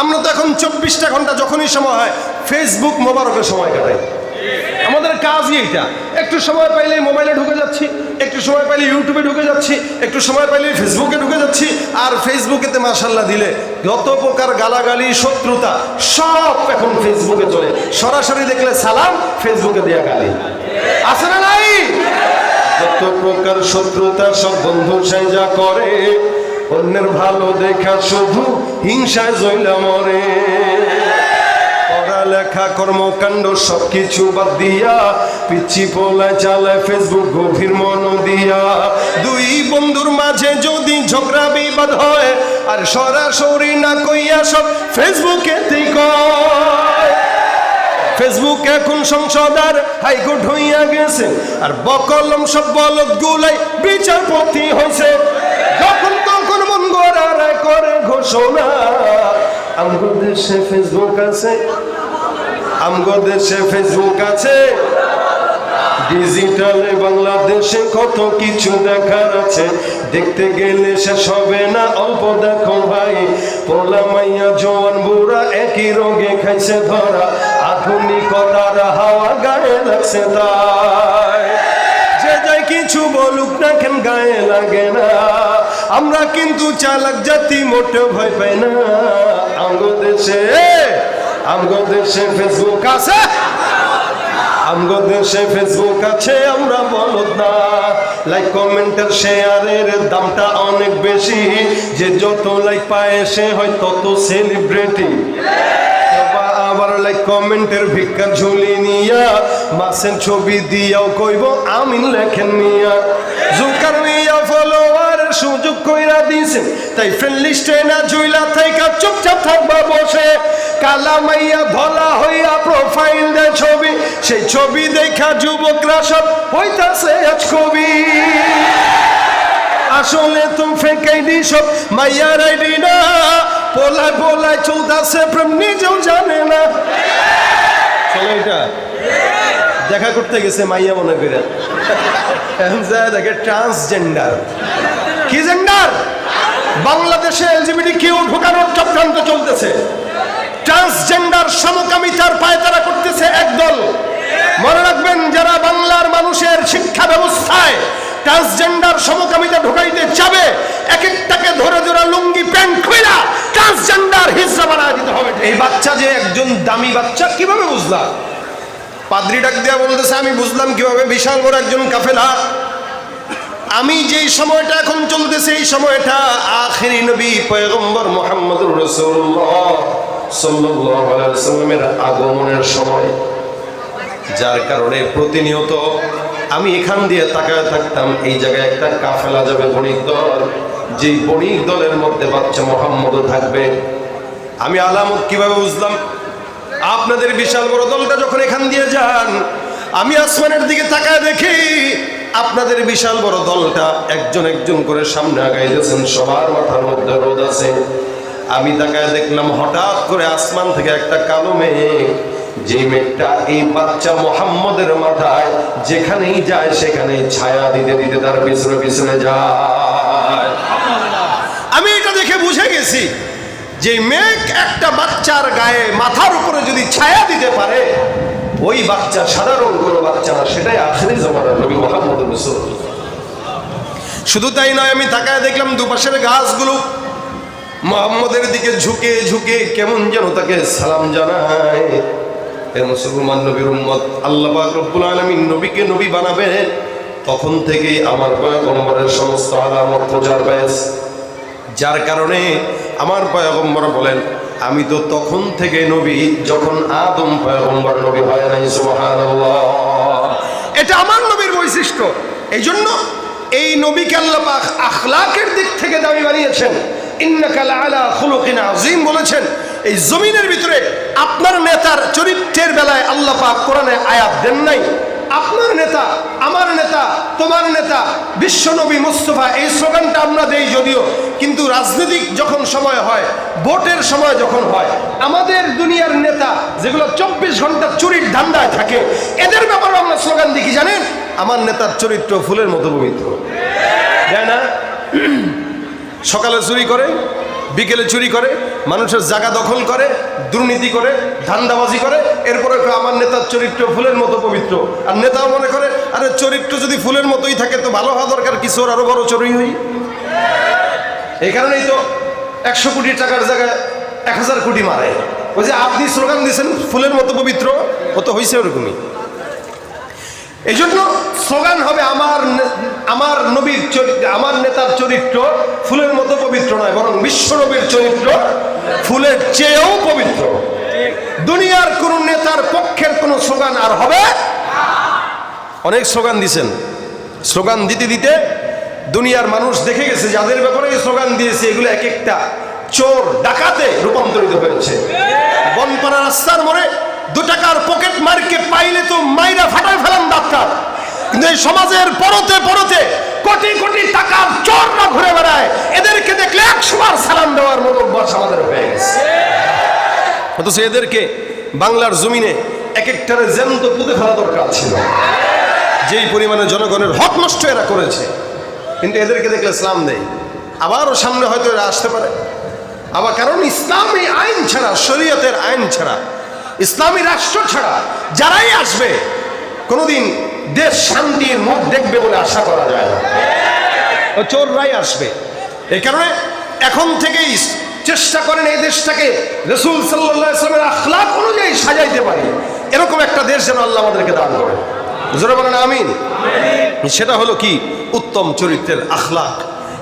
আমরা তো এখন চব্বিশটা ঘণ্টা যখনই সময় হয় ফেসবুক মোবারকের সময় কাটাই। আমাদের কাজই এটা একটু সময় পাইলে মোবাইলে ঢুকে যাচ্ছি, একটু সময় পাইলে ইউটিউবে ঢুকে যাচ্ছি, একটু সময় পাইলে ফেসবুকে ঢুকে যাচ্ছি, আর ফেসবুকেতে মার্শাল্লাহ দিলে যত প্রকার গালাগালি, শত্রুতা, সব এখন ফেসবুকে চলে। সরাসরি দেখলে সালাম ফেসবুকে দেয়া গালি। আছে না নাই? যত প্রকার শত্রুতা, সব বন্ধু যা করে। অন্যের ভালো দেখা শুধু হিংসায় জইলা মরে। পড়ালেখা, কর্মকাণ্ড সবকিছু বাদ দিয়া, পিচ্ছি পোলায় চালায় ফেসবুক গভীর মন দিয়া। দুই বন্ধুর মাঝে যদি ঝগড়া বিবাদ হয়, আর সরাসরি না কইয়া সব ফেসবুকেতেই কয়। ফেসবুক এখন সংসদ আর হাইকোর্ট হইয়া গেছে, আর বকলম সব বলদ গুলাই বিচারপতি হয়েছে বাংলাদেশে কত কিছু দেখার আছে। দেখতে গেলে শেষ হবে না, অল্প দেখো ভাই। পোলা, মাইয়া, জোয়ান, বুড়া একই রোগে খাইছে ধরা আধুনিকতার হাওয়া গায়ে লাগছে তাই। যে যাই কিছু বলুক না কেন গায়ে লাগে না। আমরা কিন্তু চালাক জাতি, মোটে ভয় পাই না। আমগো দেশে আমগো দেশে ফেসবুক আছে। আমগো দেশে ফেসবুক আছে, আমরা বলদ না। লাইক কমেন্টের শেয়ারের দামটা অনেক বেশি। যে যত লাইক পায়, সে হয় তত সেলিব্রিটি আবার লাইক কমেন্টের ভিক্ষা ঝুলি নিয়া মাসের ছবি দিয়াও কইব, আমিন লেখেন নিয়া। জুকার সুযোগ কইরা দিছে। তাই ফ্রেন্ড লিস্টে জুইলা থাইকা চুপচাপ থাকবা বসে। কালা মাইয়া ধলা হইয়া প্রোফাইল দেয় ছবি। সেই ছবি দেখা যুবকরা সব হইতাছে আজ কবি। আসলে তুমি ফেক আইডি সব মাইয়ার আইডি না। পোলায় পোলায় চলতেছে প্রেম, নিজেও জানে না। দেখা করতে গেছে মাইয়া মনে করে দেখে ট্রান্সজেন্ডার কি জেন্ডার? বাংলাদেশে এলজিবিটি কেউ ঢোকানোর চক্রান্ত চলতেছে। ট্রান্সজেন্ডার সমকামিতার পায়তারা করতেছে একদল মনে রাখবেন, যারা বাংলার মানুষের শিক্ষা ব্যবস্থায় ট্রান্সজেন্ডার সমকামিতা ঢোকাইতে যাবে এক একটাকে ধরে ধরে লুঙ্গি, প্যান্ট খুইলা ট্রান্সজেন্ডার হিসা বানা দিতে হবে। এই বাচ্চা যে একজন দামি বাচ্চা, কীভাবে বুঝলা পাদ্রি ডাক দেয়া বলতেছে, আমি বুঝলাম কীভাবে বিশাল বড় একজন কাফেলা। আমি যেই সময়টা এখন চলতেছে, এই সময়টা আখেরি নবী পয়গম্বর মোহাম্মদুর রসুল্লাহ আগমনের সময়, যার কারণে প্রতিনিয়ত আমি এখান দিয়ে তাকায় থাকতাম, এই জায়গায় একটা কাফেলা যাবে বণিক দল, যেই বণিক দলের মধ্যে বাচ্চা মোহাম্মদও থাকবে। আমি আলামত কীভাবে বুঝলাম? আপনাদের বিশাল বড় দলটা যখন এখান দিয়ে যান, আমি আসমানের দিকে তাকায় দেখি আপনাদের বিশাল বড় দলটা একজন একজন করে সামনে আগাই আগাইতেছেন সবার মাথার মধ্যে রোদ আছে। আমি তাকায় দেখলাম, হঠাৎ করে আসমান থেকে একটা কালো মেঘ যে মেঘটা এই বাচ্চা মোহাম্মদের মাথায় যেখানেই যায় সেখানে ছায়া দিতে দিতে তার পিছনে পিছনে যায়। আমি এটা দেখে বুঝে গেছি যে মেঘ একটা বাচ্চার গায়ে মাথার উপরে যদি ছায়া দিতে পারে ওই বাচ্চা সাধারণ কোনো বাচ্চা না, সেটাই আখেরি জমানার নবী মোহাম্মদ শুধু তাই নয়, আমি তাকায় দেখলাম দুপাশের গাছগুলো মোহাম্মদের দিকে ঝুঁকে ঝুঁকে কেমন যেন তাকে সালাম জানায়। মুসলমান নবীর উম্মত, আল্লাহ রব্বুল আলামিন নবীকে নবী বানাবে তখন থেকেই আমার পয়গম্বরের সমস্ত আলামত প্রচার পেয়েছে যার কারণে আমার পয়গম্বর বলেন আমি তো তখন থেকে নবী, যখন আদম পয়গম্বর নবী হয় নাই, সুবহানাল্লাহ। এটা আমার নবীর বৈশিষ্ট্য। এই জন্য এই নবীকে আল্লাহ পাক আখলাকের দিক থেকে দাবি বানিয়েছেন। ইন্নাকা লাআলা খুলুকিন আযীম বলেছেন, এই জমিনের ভিতরে আপনার নেতার চরিত্রের বেলায় আল্লাহ পাক কোরআনে আয়াত দেন নাই। আপনার নেতা, আমার নেতা, তোমার নেতা, বিশ্বনবী মুস্তফা, এই স্লোগানটা আমরা দেই যদিও কিন্তু রাজনৈতিক যখন সময় হয়, ভোটের সময় যখন হয়, আমাদের দুনিয়ার নেতা যেগুলো চব্বিশ ঘণ্টা চুরির ধান্দায় থাকে, এদের ব্যাপারে আমরা স্লোগান দেখি, জানেন? আমার নেতার চরিত্র ফুলের মতো পবিত্র। তাই না? সকালে চুরি করে, বিকেলে চুরি করে, মানুষের জায়গা দখল করে, দুর্নীতি করে, ধান্দাবাজি করে, এরপরে আমার নেতার চরিত্র ফুলের মতো পবিত্র। আর নেতাও মনে করে, আরে চরিত্র যদি ফুলের মতোই থাকে, তো ভালো হওয়া দরকার কিছু ওর আরও বড় চড়ুই হই? এই কারণেই তো একশো কোটি টাকার জায়গায় এক হাজার কোটি মারে। ওই যে আপনি স্লোগান দিয়েছেন, ফুলের মতো পবিত্র, ও তো হয়েছে ওরকমই। এই জন্য স্লোগান হবে আমার আমার নবীর চরিত্র আমার নেতার চরিত্র ফুলের মতো পবিত্র নয়, বরং বিশ্ব নবীর চরিত্র ফুলের চেয়েও পবিত্র। দুনিয়ার কোন নেতার পক্ষের কোন স্লোগান আর হবে অনেক স্লোগান দিছেন। স্লোগান দিতে দিতে দুনিয়ার মানুষ দেখে গেছে যাদের ব্যাপারে স্লোগান দিয়েছে, এগুলো এক একটা চোর ডাকাতে রূপান্তরিত হয়েছে। বনপাড়া রাস্তার মোড়ে দু টাকার পকেট মার্কে পাইলে তো মাইরা ফাটায় ফেলাম ডাক্তার। কিন্তু এই সমাজের পরতে পরতে কোটি কোটি টাকার চোররা ঘুরে বেড়ায়। এদেরকে দেখলে একশো বার সালাম দেওয়ার মতো অভ্যাস আমাদের হয়ে গেছে। অথচ এদেরকে বাংলার জমিনে এক একটারে জ্যান্ত পুঁতে ফেলা দরকার ছিল। যেই পরিমাণে জনগণের হক নষ্ট এরা করেছে। কিন্তু এদেরকে দেখলে ইসলাম নেই। আবারও সামনে হয়তো এরা আসতে পারে। আবার কারণ ইসলামী আইন ছাড়া, শরীয়তের আইন ছাড়া, ইসলামী রাষ্ট্র ছাড়া যারাই আসবে, কোনোদিন দেশ শান্তির মুখ দেখবে বলে আশা করা যায় না। চোররাই আসবে। এই কারণে এখন থেকেই চেষ্টা করেন এই দেশটাকে রসুল সাল্লাহ ইসলামের আখলাক অনুযায়ী সাজাইতে পারি। এরকম একটা দেশ যেন আল্লাহ আমাদেরকে দান করে। জোরে বলেন আমিন। সেটা হলো কি? উত্তম চরিত্রের আখলাক।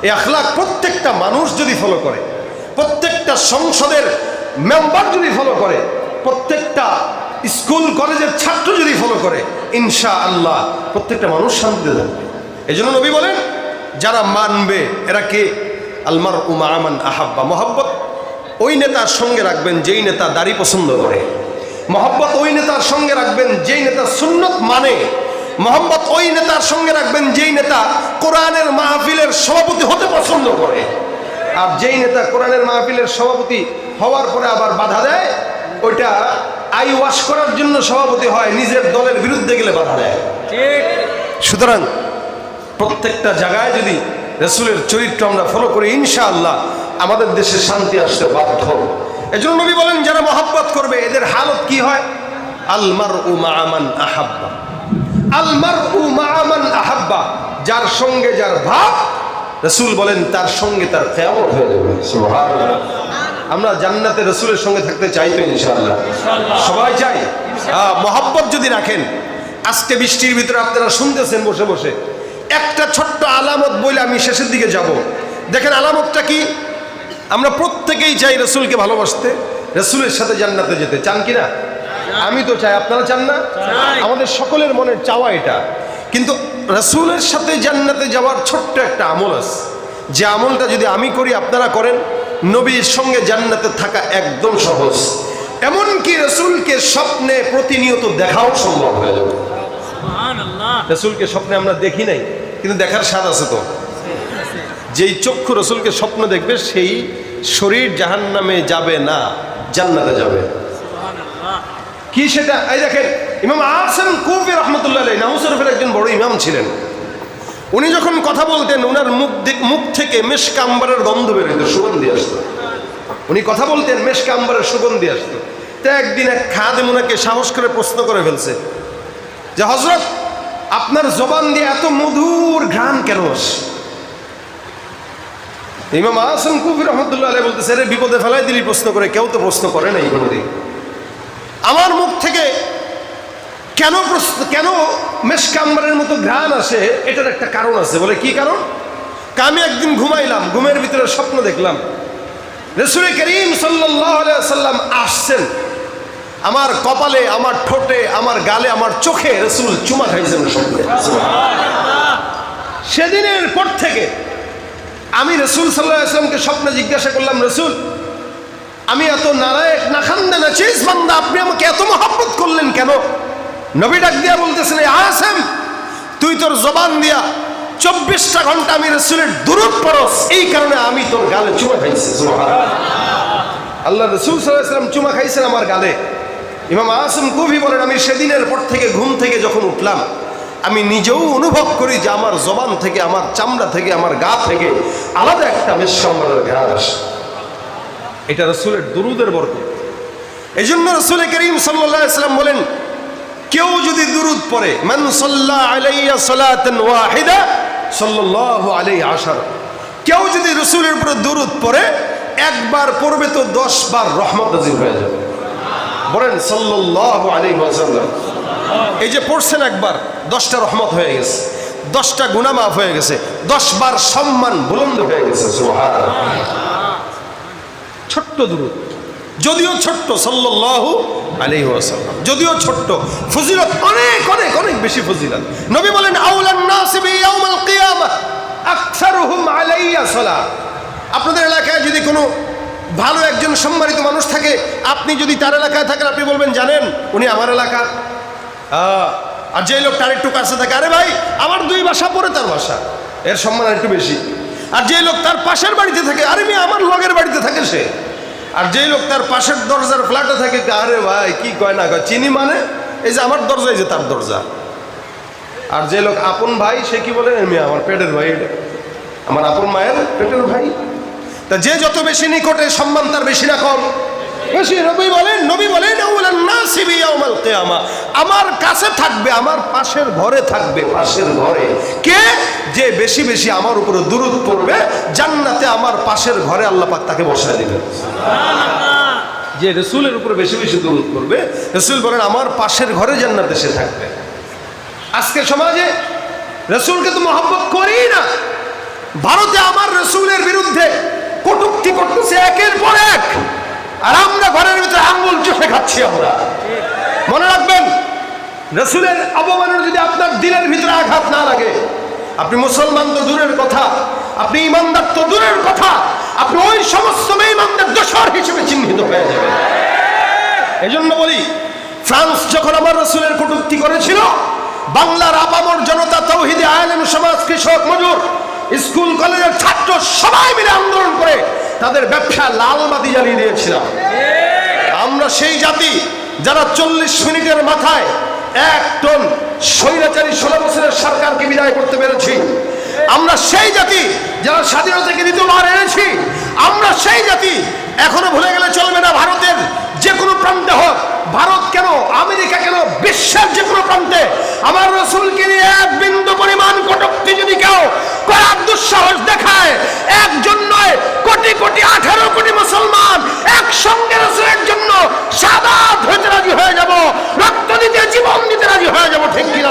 এই আখলাক প্রত্যেকটা মানুষ যদি ফলো করে, প্রত্যেকটা সংসদের মেম্বার যদি ফলো করে, প্রত্যেকটা স্কুল কলেজের ছাত্র যদি ফলো করে ইনশা আল্লাহ প্রত্যেকটা মানুষ শান্তিতে থাকবে। এই জন্য নবী বলেন, যারা মানবে, এরা কে? আলমার উমা আমান আহাব্বা মোহাব্বত। ওই নেতার সঙ্গে রাখবেন যেই নেতা দাড়ি পছন্দ করে। মোহাব্বত ওই নেতার সঙ্গে রাখবেন যেই নেতা সুন্নত মানে। মোহাম্মদ ওই নেতার সঙ্গে রাখবেন যেই নেতা কোরআনের মাহফিলের সভাপতি হতে পছন্দ করে। আর যেই নেতা কোরআনের মাহফিলের সভাপতি হওয়ার পরে আবার বাধা দেয়, ওইটা আই ওয়াশ করার জন্য সভাপতি হয়, নিজের দলের বিরুদ্ধে গেলে বাধা দেয়। সুতরাং প্রত্যেকটা জায়গায় যদি রসুলের চরিত্র আমরা ফলো করি, ইনশাআল্লাহ আমাদের দেশে শান্তি আসতে বাধ্য। এজন্য নবী বলেন, যারা মহাব্বত করবে, এদের হালত কি হয়? আলমার উ মামান আহাব্বা। আলমার উ মামান আহাব্বা। যার সঙ্গে যার ভাব, রসুল বলেন, তার সঙ্গে তার কেমন হয়ে যাবে। আমরা জান্নাতে রসুলের সঙ্গে থাকতে চাই তো, ইনশাআল্লাহ। সবাই চাই? মহাব্বত যদি রাখেন, আজকে বৃষ্টির ভিতরে আপনারা শুনতেছেন বসে বসে। একটা ছোট্ট আলামত বলে আমি শেষের দিকে যাব। দেখেন, আলামতটা কি? আমরা প্রত্যেকেই চাই রসুলকে ভালোবাসতে রসুলের সাথে জান্নাতে যেতে। চান কি না আমি তো চাই আপনারা চান না? আমাদের সকলের মনের চাওয়া এটা। কিন্তু রসুলের সাথে জান্নাতে যাওয়ার ছোট্ট একটা আমল আছে। যে আমলটা যদি আমি করি আপনারা করেন। নবীর সঙ্গে জান্নাতে থাকা একদম সহজ। এমনকি রসুলকে স্বপ্নে প্রতিনিয়ত দেখাও সম্ভব হয়ে যাবে। রসুলকে স্বপ্নে আমরা দেখি নাই কিন্তু দেখার স্বাদ আছে তো। যেই চক্ষু রসুলকে স্বপ্ন দেখবে সেই শরীর জাহান নামে যাবে না জান্নাতে যাবে। কি সেটা? এই দেখেন ইমাম আসেন কুফি রহমতুল্লাহ নাহুসরফের একজন বড় ইমাম ছিলেন। উনি যখন কথা বলতেন ওনার মুখ মুখ থেকে মেশকাম্বারের গন্ধ বেরোতো সুগন্ধি আসতো। উনি কথা বলতেন মেশকাম্বারের সুগন্ধি আসতো। তো একদিন এক খাদেম ওনাকে সাহস করে প্রশ্ন করে ফেলছে যে হজরত আপনার জবান দিয়ে এত মধুর ঘ্রাণ কেন আসে ইমাম আহসান কুফি রহমতুল্লাহ আলাই বলতেছে রে বিপদে ফেলাই দিলি প্রশ্ন করে কেউ তো প্রশ্ন করে না নাই কোনোদিন। আমার মুখ থেকে কেন প্রশ্ন কেন মেশকাম্বারের মতো ঘ্রাণ আসে এটার একটা কারণ আছে। বলে কি কারণ? আমি একদিন ঘুমাইলাম ঘুমের ভিতরে স্বপ্ন দেখলাম রসুল করিম সাল্লাহ সাল্লাম আসছেন। আমার কপালে আমার ঠোঁটে আমার গালে আমার চোখে রসুল চুমা খাইছেন স্বপ্নে। সেদিনের পর থেকে আমি রসুল সাল্লাহ আসলামকে স্বপ্নে জিজ্ঞাসা করলাম, রসুল, আমি এত নারায়ক না খান্দে না চিজ বান্দা, আপনি আমাকে এত মহাব্বত করলেন কেন? নবী ডাক দিয়া বলতেছেন "এই আসেম তুই তোর জবান দিয়া চব্বিশটা ঘণ্টা আমি রসুলের দূরত পরস এই কারণে আমি তোর গালে চুমা খাইছি। আল্লাহ রসুল সাল্লাম চুমা খাইছেন আমার গালে। ইমাম আসম কবি বলেন, আমি সেদিনের পর থেকে ঘুম থেকে যখন উঠলাম আমি নিজেও অনুভব করি যে আমার জবান থেকে, আমার চামড়া থেকে, আমার গা থেকে আলাদা একটা মেশাম্বরের ঘ্রাণ আসে। এটা রসুলের দুরুদের বরকত। এই জন্য রসুল করিম সাল্লাম বলেন, কেউ যদি দুরুদ পড়ে, মান আলাইয়া আশার। কেউ যদি রসুলের উপরে দুরুদ পড়ে, একবার পড়বে তো দশ বার রহমত হয়ে যাবে। বলেন সাল্লাল্লাহু ওয়াসাল্লাম। এই যে পড়ছেন একবার দশটা রহমত হয়ে গেছে দশটা গুনাহ মাফ হয়ে গেছে দশ বার সম্মান বুলন্দ হয়ে গেছে ছোট্ট দুরুদ যদিও ছোট্ট সাল্লাল্লাহু আলাইহি ওয়াসাল্লাম যদিও ছোট্ট ফজিলত অনেক অনেক অনেক বেশি ফজিলত। নবী বলেন আপনাদের এলাকায় যদি কোনো ভালো একজন সম্মানিত মানুষ থাকে আপনি যদি তার এলাকায় থাকেন আপনি বলবেন জানেন উনি আমার এলাকার। আহ, আর যে লোক তার একটু কাছে থাকে, আরে ভাই, আমার দুই বাসা পরে তার বাসা। এর সম্মান একটু বেশি। আর যে লোক তার পাশের বাড়িতে থাকে, আরে মেয়ে, আমার লগের বাড়িতে থাকে সে। আর যে লোক তার পাশের দরজার ফ্ল্যাটে থাকে, আরে ভাই, কি কয় না কয়, চিনি মানে? এই যে আমার দরজা, এই যে তার দরজা। আর যে লোক আপন ভাই, সে কি বলে মেয়ে, আমার পেটের ভাই এটা। আমার আপন মায়ের পেটের ভাই। তা যে যত বেশি নিকটে সম্মান, তার বেশি না কম। নবী বলেন নবী বলেন আমার কাছে থাকবে, আমার পাশের ঘরে থাকবে, পাশের ঘরে। কে? যে বেশি বেশি আমার উপরে দুরুদ পড়বে, জান্নাতে আমার পাশের ঘরে আল্লাহ পাক তাকে বসায় দিবেন। যে রসুলের উপরে বেশি বেশি দুরুদ পড়বে, রসুল বলেন, আমার পাশের ঘরে জান্নাতে সে থাকবে। আজকে সমাজে রসুলকে তো মহব্বত করি না। ভারতে আমার রসুলের বিরুদ্ধে কটুক্তি করতেছে, একের পর এক। আর আমরা ঘরের ভিতরে আঙ্গুল চষে খাচ্ছি আমরা। মনে রাখবেন, রসুলের অবমাননা যদি আপনার দিলের ভিতরে আঘাত না লাগে, আপনি মুসলমান তো দূরের কথা, আপনি ইমানদার তো দূরের কথা, আপনি ওই সমস্ত বেঈমানদের দোষর হিসেবে চিহ্নিত হয়ে যাবেন। জন্য বলি, ফ্রান্স যখন আমার রসুলের কটূক্তি করেছিল, বাংলার আপামর জনতা তৌহিদে আলেম সমাজ কৃষক মজুর, স্কুল, কলেজের ছাত্র সবাই মিলে আন্দোলন করে তাদের ব্যবসা লাল বাতি জ্বালিয়ে দিয়েছিলাম। আমরা সেই জাতি যারা চল্লিশ মিনিটের মাথায় এক টন স্বৈরাচারী ষোলো বছরের সরকারকে বিদায় করতে পেরেছি। আমরা সেই জাতি যারা স্বাধীনতাকে দ্বিতীয়বার এনেছি, আমরা সেই জাতি এখনও ভুলে গেলে চলবে না ভারতের যে কোনো প্রান্তে হোক। ভারত কেন, আমেরিকা কেন, বিশ্বের যে কোনো প্রান্তে আমার রসুলকে নিয়ে এক বিন্দু পরিমাণ কটুক্তি যদি কেউ করার দুঃসাহস দেখায়, একজন নয়, কোটি কোটি, আঠারো কোটি মুসলমান একসঙ্গে রসুলের জন্য সাদা হতে রাজি হয়ে যাব, রক্ত দিতে, জীবন দিতে রাজি হয়ে যাব, ঠিক কিনা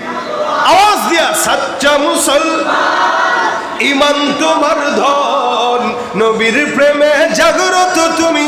আওয়াজ দিয়া সাচ্চা মুসলমান ইমান তোমার ধন নবীর প্রেমে জাগ্রত তুমি।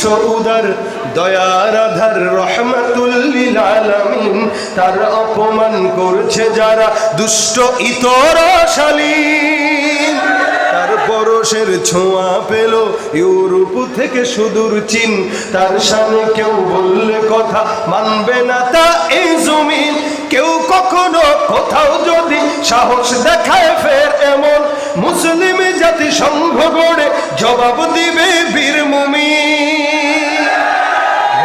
নিষ্ঠ উদার দয়ার আধার রহমাতুল্লিল আলামিন। তার অপমান করছে যারা দুষ্ট ইতর শালীন তার পরশের ছোঁয়া পেল ইউরোপ থেকে সুদূর চীন। তার সামনে কেউ বললে কথা মানবে না তা এই জমিন। কেউ কখনো কোথাও যদি সাহস দেখায় ফের এমন মুসলিম জাতি সংঘ গড়ে জবাব দিবে বীর মুমিন।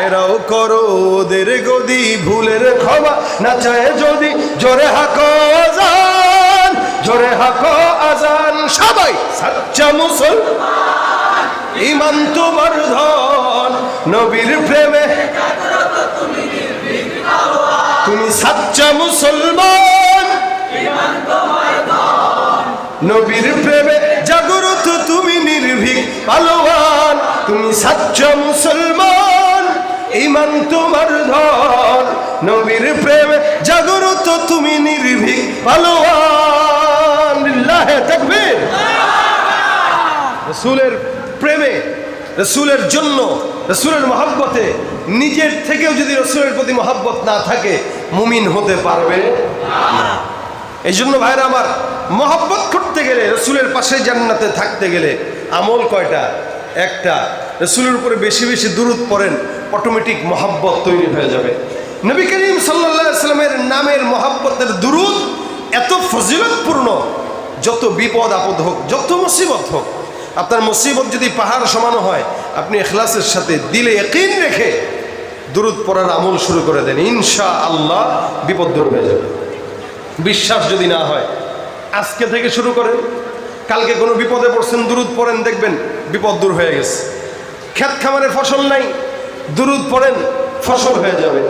ঘেরাও করো ওদের গদি, ভুলের ক্ষমা না চায় যদি। জোরে হাকো আজান, জোরে হাকো আজান। সবাই সাচ্চা মুসল ইমান তোমার ধন, নবীর প্রেমে। তুমি সাচ্চা মুসলমান নবীর প্রেমে। জাগরত তুমি নির্ভীক, পালোয়ান। তুমি সাচ্চা মুসলমান। তোমার ধন। নবীর প্রেমে জাগরত তুমি নির্ভীক পালোয়ান তাকবীর। রসুলের প্রেমে, রসুলের জন্য, রসুলের মহাব্বতে, নিজের থেকেও যদি রসুলের প্রতি মহাব্বত না থাকে, মুমিন হতে পারবে এই জন্য ভাইরা আমার, মহাব্বত করতে গেলে, রসুলের পাশে জান্নাতে থাকতে গেলে আমল কয়টা? একটা, রসুলের উপরে বেশি বেশি দূরত পড়েন। অটোমেটিক মহাব্বত তৈরি হয়ে যাবে। নবী করিম সাল্লামের নামের মহাব্বতের দুরুদ এত ফজিলতপূর্ণ, যত বিপদ আপদ হোক, যত মুসিবত হোক, আপনার মুসিবত যদি পাহাড় সমানো হয়, আপনি এখলাসের সাথে দিলে একই রেখে দূরত পড়ার আমল শুরু করে দেন ইনশা আল্লাহ বিপদ দূর হয়ে যাবে। বিশ্বাস যদি না হয়, আজকে থেকে শুরু করেন, কালকে কোনো বিপদে পড়ছেন, দুরুদ পড়েন, দেখবেন বিপদ দূর হয়ে গেছে। ক্ষেত খামারে ফসল নাই দুরুদ পড়েন ফসল হয়ে যাবে।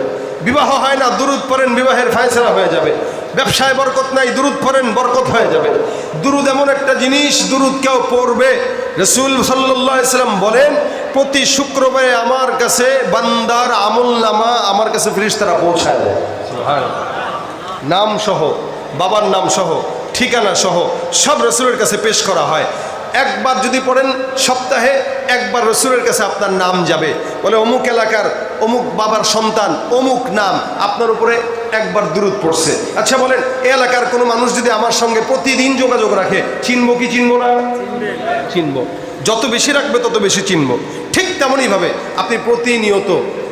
বিবাহ হয় না দুরুদ পড়েন বিবাহের ফায়সলা হয়ে যাবে। ব্যবসায় বরকত নাই দুরুদ পড়েন বরকত হয়ে যাবে। দুরুদ এমন একটা জিনিস দুরুদ কেউ পড়বে। রসুল সাল্লাহ ইসলাম বলেন প্রতি শুক্রবারে আমার কাছে বান্দার আমল নামা আমার কাছে ফিরিস্তারা পৌঁছায় দেয়। নাম সহ বাবার নাম সহ ঠিকানা সহ সব রসুলের কাছে পেশ করা হয়। একবার যদি পড়েন সপ্তাহে একবার রসুলের কাছে আপনার নাম যাবে। বলে অমুক এলাকার অমুক বাবার সন্তান অমুক নাম আপনার উপরে একবার দূরত পড়ছে। আচ্ছা বলেন এ এলাকার কোনো মানুষ যদি আমার সঙ্গে প্রতিদিন যোগাযোগ রাখে চিনব কি চিনবো না? চিনব। যত বেশি রাখবে তত বেশি চিনব। ঠিক তেমনইভাবে আপনি প্রতিনিয়ত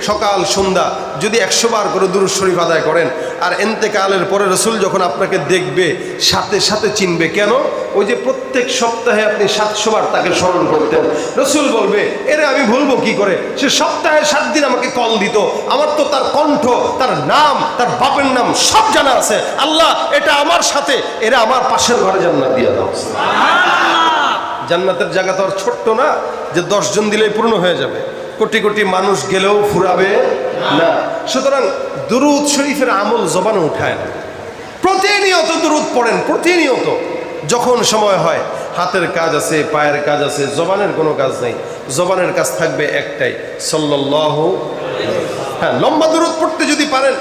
সকাল, সন্ধ্যা যদি একশো বার করে দুরুদ শরীফ আদায় করেন, আর এন্তেকালের পরে রসুল যখন আপনাকে দেখবে, সাথে সাথে চিনবে, কেন? ওই যে প্রত্যেক সপ্তাহে আপনি সাতশো বার তাকে স্মরণ করতেন। রসুল বলবে, এরে, আমি ভুলবো কি করে? সে সপ্তাহে সাত দিন আমাকে কল দিত। আমার তো তার কণ্ঠ, তার নাম, তার বাপের নাম সব জানা আছে। আল্লাহ, এটা আমার সাথে, এরা আমার পাশের ঘরে জান্নাত দিয়ে দাও। জান্নাতের জায়গা তো আর ছোট্ট না, যে দশজন দিলেই পূর্ণ হয়ে যাবে। কোটি কোটি মানুষ গেলেও ফুরাবে না। সুতরাং দুরুদ শরীফের আমল জবানে উঠায় না। প্রতিনিয়ত দুরুদ পড়েন, প্রতিনিয়ত। যখন সময় হয়, হাতের কাজ আছে, পায়ের কাজ আছে, জবানের কোনো কাজ নেই। জবানের কাজ থাকবে একটাই সল্লাহ হ্যাঁ লম্বা দূরত পড়তে যদি পারেন,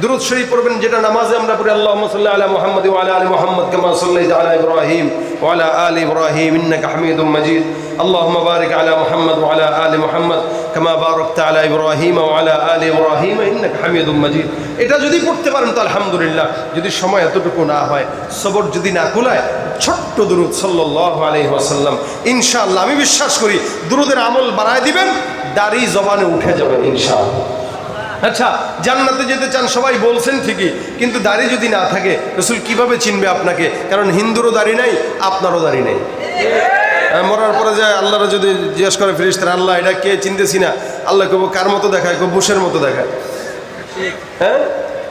দুরুদ শরীফ পড়বেন, যেটা নামাজে আমরা পড়ি, আল্লাহুম্মা সাল্লি আলা মুহাম্মদ আলা আলি মুহাম্মদ, কামা সাল্লাইতা আলা ইব্রাহিম। ইব্রাহিম ইন্নাকা হামিদুম মাজিদ আল্লাহুম্মা বারিক আলা মুহাম্মদ ওয়া আলা আলি মুহাম্মদ কামা বারাকতা আলা ইব্রাহিম ওয়া আলা আলি ইব্রাহিম ইন্নাকা হামিদুম মাজিদ এটা যদি পড়তে পারেন তো আলহামদুলিল্লাহ। যদি সময় এতটুকু না হয়, সবর যদি না কুলায়, ছোট্ট দুরুদ সাল্লাল্লাহু আলাইহি ওয়াসাল্লাম। ইনশাআল্লাহ, আমি বিশ্বাস করি দুরুদের আমল বাড়ায় দিবেন, দাড়ি জবানে উঠে যাবে ইনশাআল্লাহ। আচ্ছা জান্নাতে যেতে চান সবাই বলছেন ঠিকই, কিন্তু দাড়ি যদি না থাকে, রসুল কীভাবে চিনবে আপনাকে? কারণ হিন্দুরও দাড়ি নাই, আপনারও দাড়ি নেই। মরার পরে যায় আল্লাহরা যদি জিজ্ঞেস করে ফিরিস্তার আল্লাহ, এটা কে চিনতেছি না? আল্লাহ কব কার মতো দেখায়? কব বুশের মতো দেখায়। হ্যাঁ?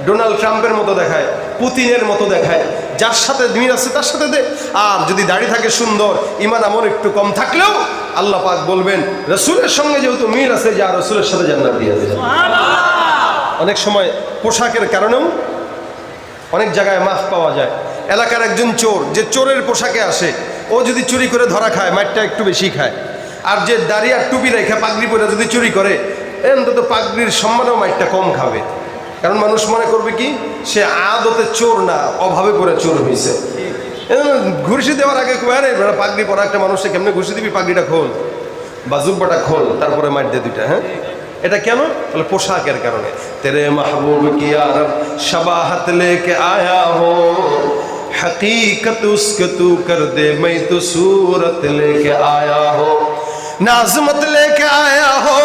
ডোনাল্ড ট্রাম্পের মতো দেখায়, পুতিনের মতো দেখায়। যার সাথে মিল আছে, তার সাথে দে। আর যদি দাড়ি থাকে সুন্দর, ইমান আমল একটু কম থাকলেও আল্লাহ পাক বলবেন, রসুলের সঙ্গে যেহেতু মিল আছে, যা রসুলের সাথে জান্নাত দিয়ে দেবে অনেক সময় পোশাকের কারণেও অনেক জায়গায় মাফ পাওয়া যায়। এলাকার একজন চোর, যে চোরের পোশাকে আসে, ও যদি চুরি করে ধরা খায় মাঠটা একটু বেশি খায়। আর যে দাড়ি আর টুপি রেখে পাগড়ি পরে যদি চুরি করে অন্তত পাগড়ির সম্মানেও মাঠটা কম খাবে। কারণ মানুষ মনে করবে কি, সে আদতে চোর না, অভাবে করে চোর হয়েছে ঘুষি দেওয়ার আগে আরে পাগড়ি পরা একটা মানুষকে কেমনে ঘুষি দিবি? পাগড়িটা খোল। বা, জুব্বাটা খোল। তারপরে মার দে দুইটা হ্যাঁ? এটা কেন? বলে পোশাকের কারণে। তেরে মাহবুব কি আরব সবাহত লেকে আয়া হো। হকীকত উসকে তু কর দে মাই তো সুরত লেকে আয়া হো। নাজমত লেকে আয়া হো,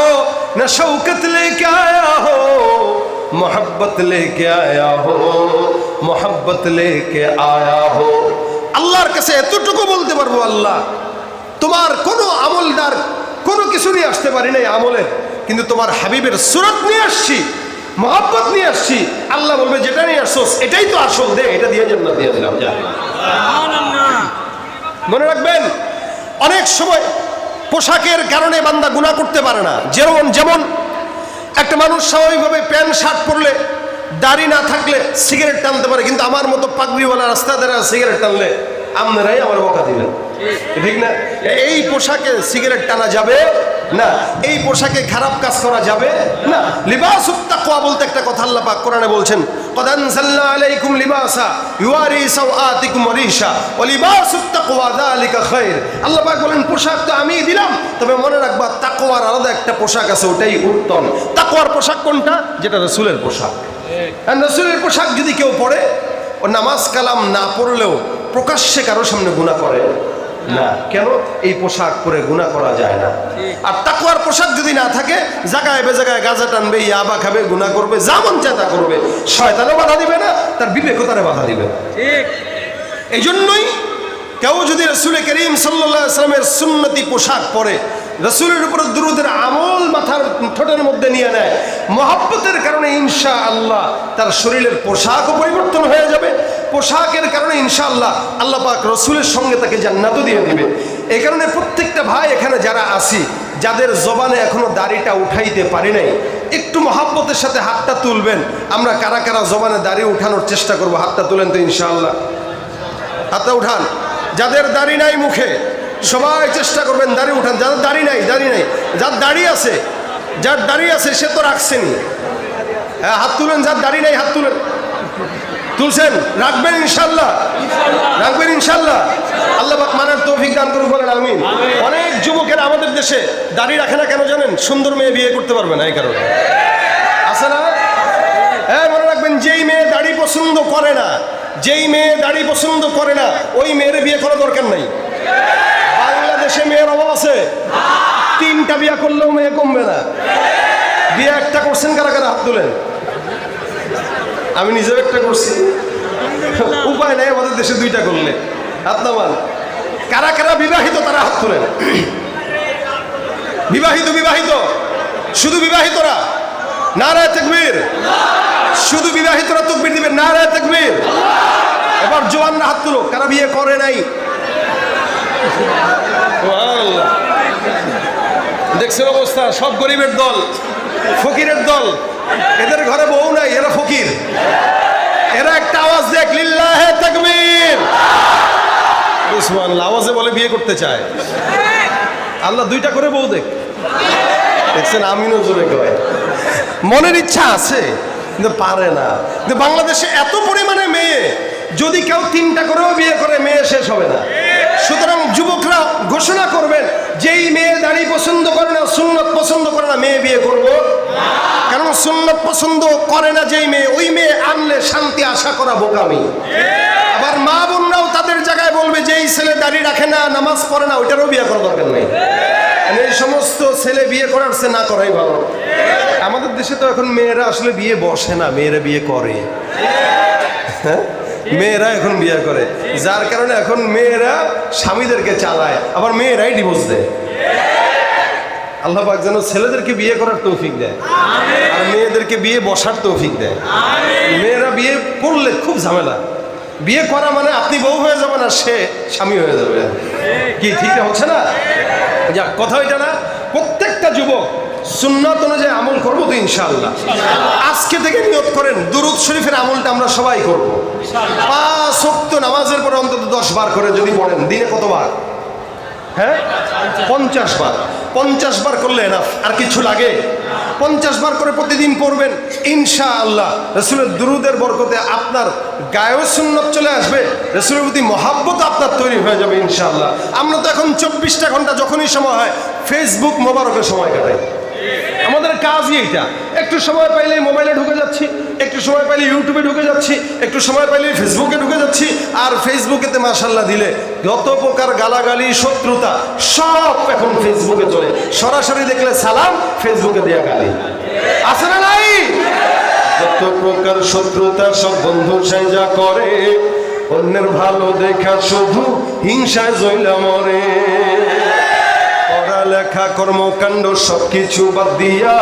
না শৌকত লেকে আয়া হো। মোহব্বত লেকে আয়া হো, মোহব্বত লেকে আয়া হো। আল্লাহর কাছে এতটুকু বলতে পারব আল্লাহ, তোমার কোনো আমলদার কোনো কিছুরই আসতে পারি নাই আমলের। কিন্তু তোমার হাবিবের সুরত নিয়ে আসছি মহাব্বত নিয়ে আসছি। আল্লাহ বলবে যেটা নিয়ে আসছোস এটাই তো আসল দে এটা দিয়ে জন্য দিয়ে দিলাম মনে রাখবেন অনেক সময় পোশাকের কারণে বান্দা গুণা করতে পারে না। যেমন যেমন একটা মানুষ স্বাভাবিকভাবে প্যান্ট শার্ট পরলে দাড়ি না থাকলে সিগারেট টানতে পারে কিন্তু আমার মতো পাগড়িওয়ালা রাস্তা দ্বারা সিগারেট টানলে আপনারাই আমার বকা দিবেন। ঠিক না এই পোশাকে সিগারেট টানা যাবে না এই পোশাকে খারাপ কাজ করা যাবে না লিবাস তাকওয়া বলতে একটা কথা আল্লাহ পাক কোরআনে বলছেন قد انزلنا عليكم لباسا يواري سوآتكم وريشا ولباس التقوى ذلك خير আল্লাহ পাক বলেন পোশাক তো আমিই দিলাম তবে মনে রাখবা তাকওয়ার আলাদা একটা পোশাক আছে ওটাই উত্তম তাকওয়ার পোশাক কোনটা যেটা রসুলের পোশাক আর রসুলের পোশাক যদি কেউ পরে ও নামাজ কালাম না পড়লেও প্রকাশ্যে কারো সামনে গুণা করে না। কেন? এই পোশাক পরে গুণা করা যায় না। আর তাকুয়ার পোশাক যদি না থাকে জায়গায় বে জায়গায় গাঁজা টানবে ইয়াবা খাবে গুণা করবে যা মন চায় তা করবে। শয়তানও বাধা দিবে না তার বিবেকতারে বাধা দিবে। এই জন্যই কেউ যদি রসুল করিম সাল্লামের সুন্নতি পোশাক পরে রসুলের উপর দুরুদের আমল মাথার ঠোঁটের মধ্যে নিয়ে নেয়। মহাব্বতের কারণে ইনশা আল্লাহ তার শরীরের পোশাকও পরিবর্তন হয়ে যাবে। পোশাকের কারণে ইনশা আল্লাহ পাক রসুলের সঙ্গে তাকে জান্নাতও দিয়ে দিবে। এই কারণে প্রত্যেকটা ভাই এখানে যারা আসি, যাদের জবানে এখনও দাড়িটা উঠাইতে পারি নাই, একটু মহাব্বতের সাথে হাতটা তুলবেন। আমরা কারা কারা জবানে দাড়ি উঠানোর চেষ্টা করব, হাতটা তুলেন তো ইনশাআল্লাহ। হাতটা উঠান। যাদের দাড়ি নাই মুখে সবাই চেষ্টা করবেন দাড়ি উঠান। যাদের দাড়ি নাই দাড়ি নাই। যার দাড়ি আছে, যার দাড়ি আছে, সে তো রাখছেনি হ্যাঁ হাত তুলেন, যার দাড়ি নাই, হাত তুলেন। তুলছেন? রাখবেন ইনশাল্লাহ। রাখবেন ইনশাল্লাহ। আল্লাহ পাক মানার তৌফিক দান করুন বলেন, আমিন। অনেক যুবকেরা আমাদের দেশে দাড়ি রাখে না কেন জানেন? সুন্দর মেয়ে বিয়ে করতে পারবে না এই কারণে। আছে না? হ্যাঁ মনে রাখবেন, যেই মেয়ে দাড়ি পছন্দ করে না, যেই মেয়ে দাড়ি পছন্দ করে না, ওই মেয়ের বিয়ে করা দরকার নাই। বাংলাদেশে মেয়ের অভাব আছে? তিনটা বিয়ে করলেও মেয়ে কমবে না। বিয়ে একটা করছেন কারা কারা? হাত তুলেন। আমি নিজেও একটা করছি। উপায় নাই, আমাদের দেশে দুইটা করলে। হাত নামান। কারা কারা বিবাহিত, তারা হাত তোলেন। বিবাহিত বিবাহিত। শুধু বিবাহিতরা? নারায় তেকবীর। শুধু বিবাহিতরা তকবীর দিবেন, নারায় তেকবীর। এবার জোয়ানরা হাত তুলো। কারা বিয়ে করে নাই। দেখছেন অবস্থা? সব গরিবের দল, ফকিরের দল। এদের ঘরে বউ নাই, এরা ফকির। এরা একটা আওয়াজ দেখ, লিল্লাহে তাকবীর। সুবহানাল্লাহ আওয়াজে বলে বিয়ে করতে চায়। আল্লাহ দুইটা করে বউ দেখ। দেখছেন আমিনও জোরে কয় মনের ইচ্ছা আছে, কিন্তু পারে না। কিন্তু বাংলাদেশে এত পরিমাণে মেয়ে, যদি কেউ তিনটা করেও বিয়ে করে, মেয়ে শেষ হবে না। সুতরাং যুবকরা ঘোষণা করবেন, যেই মেয়ে দাঁড়িয়ে পছন্দ করে না, সুন্নত পছন্দ করে না, মেয়ে বিয়ে করব। কারণ সুন্নত পছন্দ করে না যেই মেয়ে, ওই মেয়ে আনলে শান্তি আশা করা বোকামি। আবার মা বোনরাও তাদের জায়গায় বলবে, যেই ছেলে দাঁড়িয়ে রাখে না, নামাজ পড়ে না, ওইটারও বিয়ে করা দরকার নেই। এই সমস্ত ছেলে বিয়ে করার সে না করাই ভালো। আমাদের দেশে তো এখন মেয়েরা আসলে বিয়ে বসে না, মেয়েরা বিয়ে করে। হ্যাঁ? মেয়েরা এখন বিয়ে করে। যার কারণে এখন মেয়েরা স্বামীদেরকে চালায়, আবার মেয়েরাই ডিভোর্স দেয়। আল্লাহ পাক যেন ছেলেদেরকে বিয়ে করার তৌফিক দেয়, আর মেয়েদেরকে বিয়ে বসার তৌফিক দেয়। মেয়েরা বিয়ে করলে খুব ঝামেলা। বিয়ে করা মানে আপনি বউ হয়ে যাবেন আর সে স্বামী হয়ে যাবে। কি, ঠিক হচ্ছে না? যাক কথা ওইটা না প্রত্যেকটা যুবক সুন্নত অনুযায়ী আমল করব তো ইনশাল্লাহ আজকে থেকে নিয়ত করেন দুরুদ শরীফের আমলটা আমরা সবাই করব। পাঁচ শক্ত নামাজের পরে অন্তত দশ বার করে যদি পড়েন দিনে কতবার? হ্যাঁ? পঞ্চাশ বার। পঞ্চাশ বার করলে এনাফ আর কিছু লাগে? পঞ্চাশ বার করে প্রতিদিন পড়বেন ইনশা আল্লাহ রসুলের দুরুদের বরকতে আপনার গায়েও সুন্নত চলে আসবে, রসুলের প্রতি মহাব্বত আপনার তৈরি হয়ে যাবে, ইনশাআল্লাহ। আমরা তো এখন চব্বিশটা ঘণ্টা যখনই সময় হয় ফেসবুক মোবারকের সময় কাটাই। আমাদের কাজই এইটা। একটু সময় পাইলে মোবাইলে ঢুকে যাচ্ছি, একটু সময় পাইলে ইউটিউবে ঢুকে যাচ্ছি, একটু সময় পাইলে ফেসবুকে ঢুকে যাচ্ছি, আর ফেসবুকেতে মার্শাল্লাহ দিলে যত প্রকার গালাগালি, শত্রুতা, সব এখন ফেসবুকে চলে। সরাসরি দেখলে সালাম ফেসবুকে দেয়া গালি। আছে না নাই? যত প্রকার শত্রুতা, সব বন্ধু সাইজা করে, অন্যের ভালো দেখা শুধু হিংসায় জইলা মরে। পড়ালেখা কর্মকাণ্ড সবকিছু বাদ দিয়া,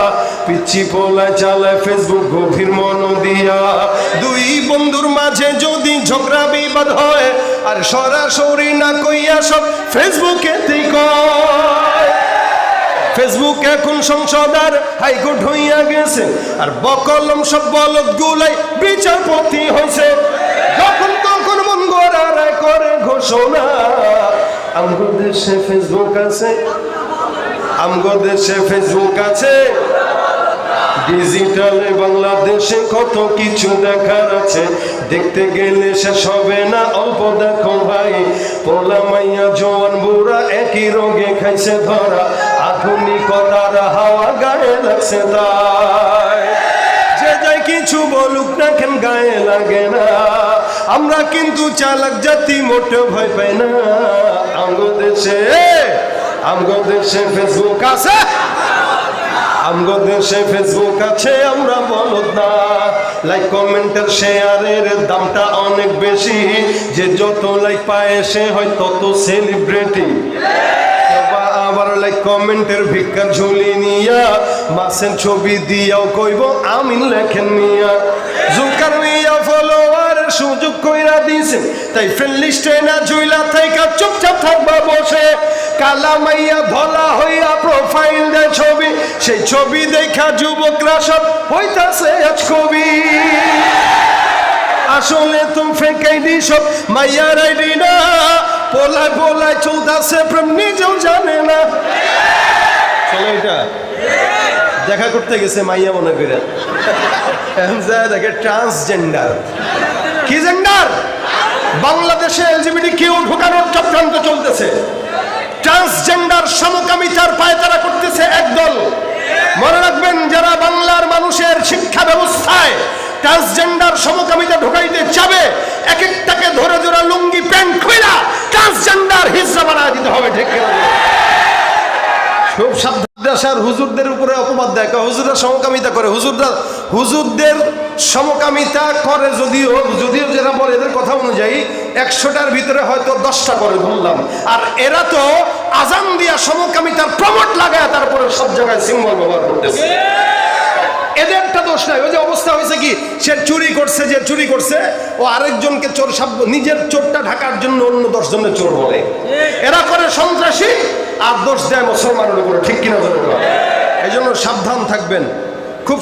পিচ্ছি পোলায় চালায় ফেসবুক গভীর মন দিয়া। দুই বন্ধুর মাঝে যদি ঝগড়া বিবাদ হয়, আর সরাসরি না কইয়া সব ফেসবুকেতেই কয়। ফেসবুক এখন সংসদ আর হাইকোর্ট হইয়া গেছে, আর বকলম সব বলদ গুলাই বিচারপতি হয়েছে যখন তখন মন গড়া রায় করে ঘোষণা আমগো দেশে ফেসবুক আছে। আমগো দেশে ফেসবুক আছে ডিজিটালে বাংলাদেশে কত কিছু দেখার আছে। দেখতে গেলে শেষ হবে না অল্প দেখো ভাই। পোলা মাইয়া, জোয়ান বুড়া একই রোগে খাইছে ধরা। আধুনিকতার হাওয়া গায়ে লাগছে তাই। যে যাই কিছু বলুক না কেন গায়ে লাগে না। আমরা কিন্তু চালাক জাতি মোটে ভয় পাই না। আমগো দেশে আমগো দেশে ফেসবুক আছে। আমগো দেশে ফেসবুক আছে, আমরা বলদ। না লাইক কমেন্টের শেয়ারের দামটা অনেক বেশি। যে যত লাইক পায় সে হয় তত সেলিব্রিটি আবার লাইক কমেন্টের ভিক্ষার ঝুলি নিয়া মাসের ছবি দিয়াও কইব, আমিন লেখেন নিয়া। জুকার মিয়া ফলোয়ার সুযোগ কইরা দিছে তাই ফ্রেন্ড লিস্টে না ঝুইলা থাইকা চুপচাপ থাকবা বসে। কালা মাইয়া ধলা হইয়া প্রোফাইল দে ছবি। সেই ছবি দেখা যুবকরা সব হইতাছে আজ আসলে সব মাইয়ার আইডি না। পোলায় পোলায় চলতাছে প্রেম, নিজেও জানে না। দেখা করতে গেছে মাইয়া মনে করে। দেখে ট্রান্সজেন্ডার কি জেন্ডার বাংলাদেশে এলজিবিটি কেউ ঢোকানোর চক্রান্ত চলতেছে ট্রান্সজেন্ডার সমকামিতার পায়তারা করতেছে একদল মনে রাখবেন যারা বাংলার মানুষের শিক্ষা ব্যবস্থায় ট্রান্সজেন্ডার সমকামিতা ঢোকাইতে যাবে এক একটাকে ধরে ধরে লুঙ্গি প্যান্ট খুইলা ট্রান্সজেন্ডার হিসা বানায় দিতে হবে ঠিক খুব সাবধান। হুজুরদের উপরে অপবাদ দেয় হুজুররা সমকামিতা করে হুজুররা হুজুরদের সমকামিতা করে যদিও যদিও যেটা বলে এদের কথা অনুযায়ী একশোটার ভিতরে হয়তো দশটা করে ধরলাম। আর এরা তো আজান দিয়া সমকামিতার প্রমোট লাগায় তারপরে সব জায়গায় সিম্বল ব্যবহার করতেছে। এদের একটা দোষ নাই। ওই যে অবস্থা হয়েছে কি? সে চুরি করছে, যে চুরি করছে, ও আরেকজনকে চোর সাব্য নিজের চোরটা ঢাকার জন্য অন্য দশজনের চোর বলে। এরা করে সন্ত্রাসী, আর দোষ দেয় মুসলমানের উপরে। ঠিক কিনা এই জন্য সাবধান থাকবেন।